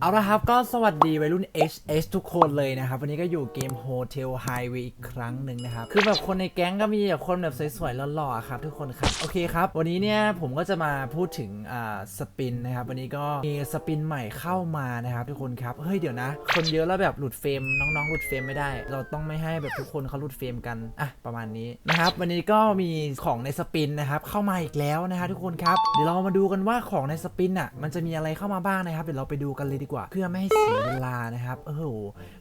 เอาละครับก็สวัสดีวัยรุ่น HS ทุกคนเลยนะครับ วันนี้ก็อยู่เกม Hotel Highway อีกครั้งหนึ่งนะครับ คือแบบคนในแก๊งก็มีแต่คนแบบสวยๆหล่อๆครับทุกคนครับ โอเคครับ วันนี้เนี่ยผมก็จะมาพูดถึงอ่าสปินนะครับ วันนี้ก็มีสปินใหม่เข้ามานะครับทุกคนครับ เฮ้ยเดี๋ยวนะ คนเยอะแล้วแบบหลุดเฟรมน้องๆหลุดเฟรมไม่ได้ เราต้องไม่ให้แบบทุกคนเขาหลุดเฟรมกันอะประมาณนี้นะครับ วันนี้ก็มีของในสปินนะครับเข้ามาอีกแล้วนะฮะทุกคนครับ เดี๋ยวเรามาดูกันว่าของในสปินอะมันจะมีอะไรเข้ามาบ้างนะครับ เดี๋ยวเราไปดูกันเลยดีกว่า เพื่อไม่ให้เสียเวลานะครับโอ้โห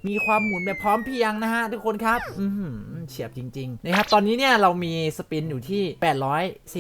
มีความหมุนแบบพร้อมเพียงนะฮะทุกคนครับอืเฉียบจริงๆนะครับตอนนี้เนี่ยเรามีสปินอยู่ที่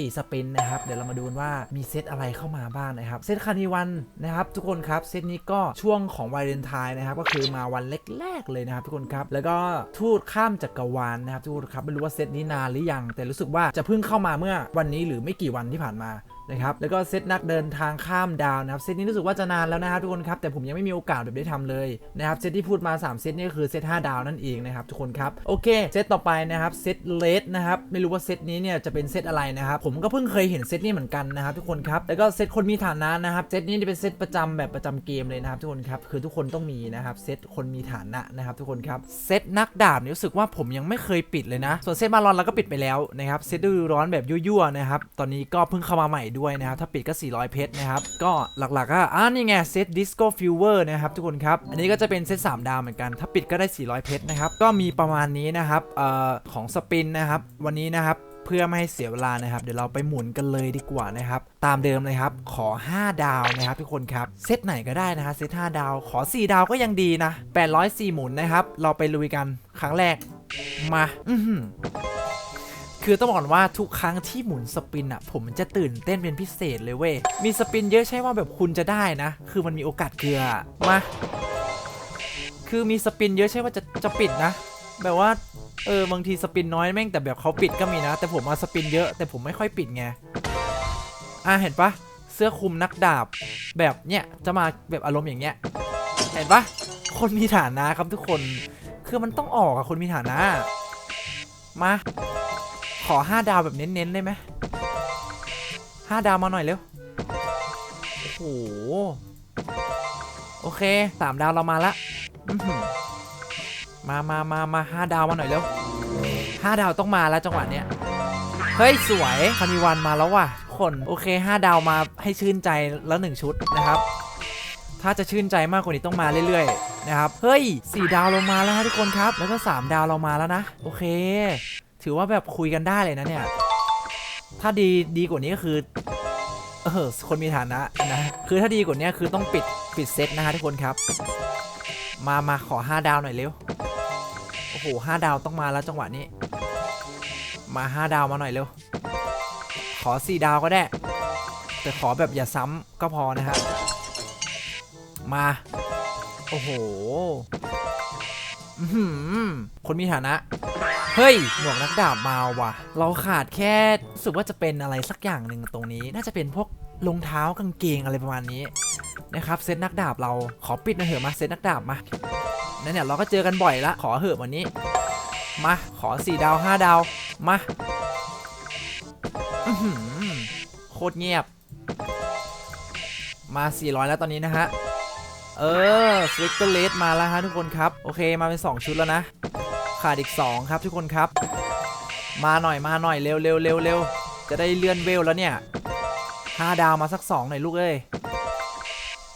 804 สปินนะครับเดี๋ยวเรามาดูว่ามีเซตอะไรเข้ามาบ้างนะครับเซตคานิวันนะครับทุกคนครับเซตนี้ก็ช่วงของวาเลนไทน์นะครับก็คือมาวันแรกๆเลยนะครับทุกคนครับแล้วก็ทูตข้ามจักรวาลนะครับทุกคนครับไม่รู้ว่าเซตนี้นานหรือยัง แต่รู้สึกว่าจะเพิ่งเข้ามาเมื่อวันนี้หรือไม่กี่วันที่ผ่านมา นะครับแล้วก็เซตนักเดินทางข้ามดาวนะครับเซตนี้รู้สึกว่าจะนานแล้วนะครับทุกคนครับแต่ผมยังไม่มีโอกาสแบบได้ทำเลยนะครับเซตที่พูดมา 3 เซตนี่ก็คือเซต5ดาวนั่นเองนะครับทุกคนครับโอเคเซตต่อไปนะครับเซตเลสนะครับไม่รู้ว่าเซตนี้เนี่ยจะเป็นเซตอะไรนะครับผมก็เพิ่งเคยเห็นเซตนี้เหมือนกันนะครับทุกคนครับแล้วก็เซตคนมีฐานะนะครับเซตนี้จะเป็นเซตประจำแบบประจำเกมเลยนะครับทุกคนครับคือทุกคนต้องมีนะครับเซตคนมีฐานะนะครับทุกคนครับเซตนักดาบรู้สึกว่าผมยังไม่เคยปิดเลยนะ ส่วนเซตบาลอนเราก็ปิดไปแล้วนะครับเซตดูร้อนแบบยั่วๆนะครับตอนนี้ก็เพิ่งเข้ามาใหม่ด้วยนะครับ ถ้าปิดก็ 400 เพชรนะครับ ก็หลักๆก็อ่านี่ไงเซตดิสโก้ฟิวเวอร์นะครับทุกคนครับ อันนี้ก็จะเป็นเซต3ดาวเหมือนกัน ถ้าปิดก็ได้ 400 เพชรนะครับ ก็มีประมาณนี้นะครับเอ่อของสปินนะครับ วันนี้นะครับเพื่อไม่ให้เสียเวลานะครับ เดี๋ยวเราไปหมุนกันเลยดีกว่านะครับ ตามเดิมเลยครับ ขอ 5 ดาวนะครับทุกคนครับ เซตไหนก็ได้นะฮะเซต5ดาว ขอ 4 ดาวก็ยังดีนะ804หมุนนะครับ เราไปลุยกันครั้งแรก มา อือหือ คือต้องบอกว่าทุกครั้งที่หมุนสปินอะผมจะตื่นเต้นเป็นพิเศษเลยเว้ย มีสปินเยอะใช่ว่าแบบคุณจะได้นะ คือมันมีโอกาสเกลือมา คือมีสปินเยอะใช่ว่าจะจะปิดนะ แบบว่าเออบางทีสปินน้อยแม่งแต่แบบเขาปิดก็มีนะ แต่ผมมาสปินเยอะแต่ผมไม่ค่อยปิดไงอะเห็นปะเสื้อคลุมนักดาบแบบเนี้ยจะมาแบบอารมณ์อย่างเงี้ยเห็นปะคนมีฐานะครับทุกคน คือมันต้องออกอะคนมีฐานะ มา ขอ 5 ดาวแบบเน้นๆได้ไหมห้าดาวมาหน่อยเร็ว โอ้โห โอเคสามดาวเรามาละมามามามาห้าดาวมาหน่อยเร็วห้าดาวต้องมาแล้วจังหวะเนี้ย เฮ้ย สวยคานิวันมาแล้วว่ะทุกคน โอเค5ดาวมาให้ชื่นใจแล้ว1ชุดนะครับ ถ้าจะชื่นใจมากกว่านี้ต้องมาเรื่อยๆนะครับ เฮ้ย4ดาวเรามาแล้วฮะทุกคนครับ แล้วก็3ดาวเรามาแล้วนะ โอเค ถือว่าแบบคุยกันได้เลยนะเนี่ย ถ้าดีดีกว่านี้ก็คือ เออ คนมีฐานะนะ คือถ้าดีกว่านี้คือต้องปิดปิดเซตนะฮะทุกคนครับ มามาขอ 5 ดาวหน่อยเร็ว โอ้โห5ดาวต้องมาแล้วจังหวะนี้ มา 5 ดาวมาหน่อยเร็ว ขอ 4 ดาวก็ได้ แต่ขอแบบอย่าซ้ำก็พอนะฮะ มา โอ้โหคนมีฐานะ เฮ้ย หมวกนักดาบมาว่ะ เราขาดแค่รู้สึกว่าจะเป็นอะไรสักอย่างหนึ่งตรงนี้ น่าจะเป็นพวกรองเท้ากางเกงอะไรประมาณนี้นะครับเซตนักดาบเราขอปิดนะเหอะมาเซตนักดาบมานั่นเนี่ยเราก็เจอกันบ่อยละขอเหอะวันนี้ มาขอ4ดาว5ดาวมาโคตรเงียบ มา 400 แล้วตอนนี้นะฮะ เออสวิกเตอร์เลสมาแล้วฮะทุกคนครับ โอเคมาเป็น 2 ชุดแล้วนะ ขาดอีก 2 ครับทุกคนครับ มาหน่อยมาหน่อยเร็วเร็วเร็วเร็วจะได้เลื่อนเวลแล้วเนี่ย5ดาวมาสัก 2 หน่อยลูกเอ้ย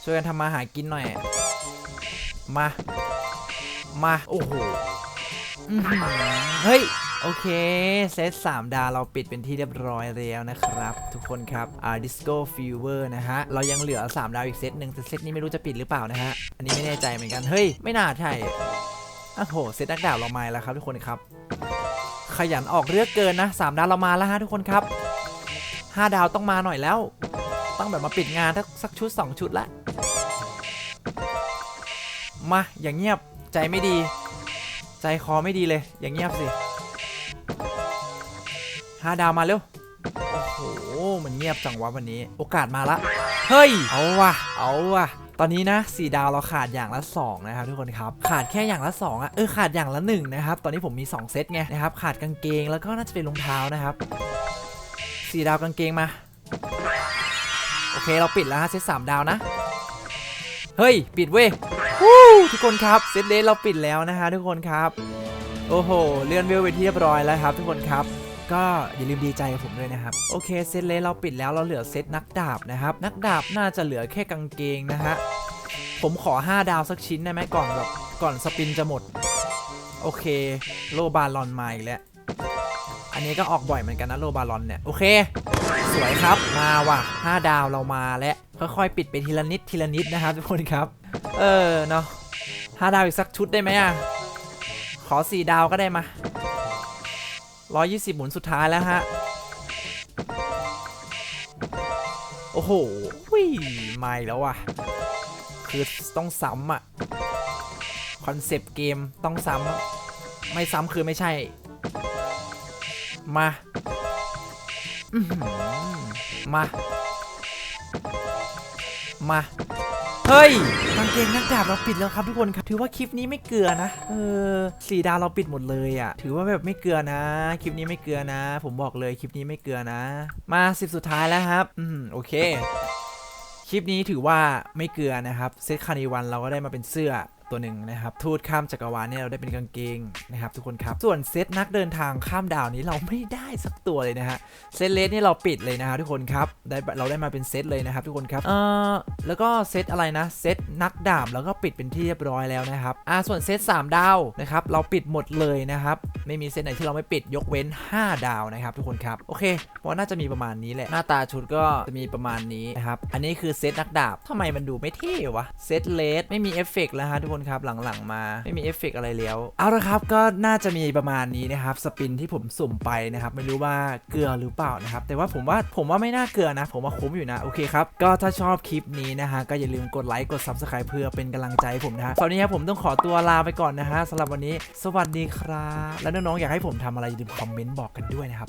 ช่วยกันทำมาหากินหน่อย มา มา โอ้โหเฮ้ย โอเค เซต3ดาวเราปิดเป็นที่เรียบร้อยแล้วนะครับ ทุกคนครับอ่า Disco Fever นะฮะ เรายังเหลือ 3 ดาวอีกเซตหนึ่งแต่เซตนี้ไม่รู้จะปิดหรือเปล่านะฮะ อันนี้ไม่แน่ใจเหมือนกัน เฮ้ย ไม่น่าใช่ อ้โหเซตนักดาบเรามาแล้วครับทุกคนครับ ขยันออกเลือกเกินนะ3ดาวเรามาแล้วฮะทุกคนครับ5ดาวต้องมาหน่อยแล้ว ต้องแบบมาปิดงานสักชุด2ชุดละมาอย่างเงียบใจไม่ดี ใจคอไม่ดีเลย อย่างเงียบสิห้าดาวมาเร็วโอ้โหมันเงียบจังวะวันนี้ โอกาสมาละเฮ้ยเอาว่ะเอาว่ะ ตอนนี้นะสีดาวเราขาดอย่างละ2นะครับทุกคนครับขาดแค่อย่างละ2อะเออขาดอย่างละ1นะครับตอนนี้ผมมี 2 เซตไงนะครับขาดกางเกงแล้วก็น่าจะเป็นรองเท้านะครับสีดาวกางเกงมาโอเคเราปิดแล้วฮะเซตสามดาวนะเฮ้ยปิดเว้ยวู้ทุกคนครับเซตเลสเราปิดแล้วนะฮะทุกคนครับโอ้โหเลื่อนเวลไปที่เรียบร้อยแล้วครับ ทุกคนครับ ก็อย่าลืมดีใจกับผมด้วยนะครับ โอเคเซตเลเราปิดแล้วเราเหลือเซตนักดาบนะครับ นักดาบน่าจะเหลือแค่กางเกงนะฮะ ผมขอ 5 ดาวสักชิ้นได้ไหมก่อนแบบก่อนสปินจะหมด โอเค โลบาลอนมาอีกแล้ว อันนี้ก็ออกบ่อยเหมือนกันนะโลบาลอนเนี่ย โอเค สวยครับมาว่ะ 5 ดาวเรามาแล้วค่อยๆ ปิดไปทีละนิดทีละนิดนะครับทุกคนครับ เออเนาะ5ดาวอีกสักชุดได้ไหมอะขอ4ดาวก็ได้มา 120 หมุนสุดท้ายแล้วฮะ โอ้โหวิ่ไม่แล้วอะคือต้องซ้ำอะคอนเซปต์เกมต้องซ้ำ ไม่ซ้ำคือไม่ใช่ มา มา มา เฮ้ยกางเกงนักดาบเราปิดแล้วครับทุกคนครับ ถือว่าคลิปนี้ไม่เกลือนะ เออสี่ดาวเราปิดหมดเลยอะ่ะ ถือว่าแบบไม่เกลือนะ คลิปนี้ไม่เกลือนะ ผมบอกเลยคลิปนี้ไม่เกลือนะ มาสิบสุดท้ายแล้วครับ อืมโอเค คลิปนี้ถือว่าไม่เกลือนะครับ เซตคานิวันเราก็ได้มาเป็นเสื้อ ตัวหนึ่งนะครับ ทูตข้ามจักรวาลเนี่ยเราได้เป็นกางเกงนะครับทุกคนครับ ส่วนเซตนักเดินทางข้ามดาวนี้เราไม่ได้สักตัวเลยนะฮะ เซตเลสนี่เราปิดเลยนะครับทุกคนครับ ได้เราได้มาเป็นเซตเลยนะครับทุกคนครับ เอ่อ แล้วก็เซตอะไรนะ เซตนักดาบแล้วก็ปิดเป็นที่เรียบร้อยแล้วนะครับ อ่า ส่วนเซต3ดาวนะครับ เราปิดหมดเลยนะครับ ไม่มีเซตไหนที่เราไม่ปิดยกเว้น 5 ดาวนะครับทุกคนครับ โอเคเพราะว่าน่าจะมีประมาณนี้แหละ หน้าตาชุดก็จะมีประมาณนี้นะครับ อันนี้คือเซตนักดาบทำไมมันดูไม่เท่วะ เซตเลสไม่มีเอฟเฟกต์แล้วฮะทุกคนครับหลังๆมาไม่มีเอฟเฟกต์อะไรแล้ว เอาละครับก็น่าจะมีประมาณนี้นะครับสปินที่ผมสุ่มไปนะครับไม่รู้ว่าเกลือหรือเปล่านะครับแต่ว่าผมว่าผมว่าไม่น่าเกลือนะ ผมว่าคุ้มอยู่นะโอเคครับก็ถ้าชอบคลิปนี้นะฮะก็อย่าลืมกดไลค์กด subscribe เพื่อเป็นกำลังใจใผมนะฮะตอนนี้ครับผมต้องขอตัวลาไปก่อนนะฮะสำหรับวันนี้ สวัสดีครับ แล้วน้องๆอยากให้ผมทำอะไรอย่าลืมคอมเมนต์บอกกันด้วยนะครับ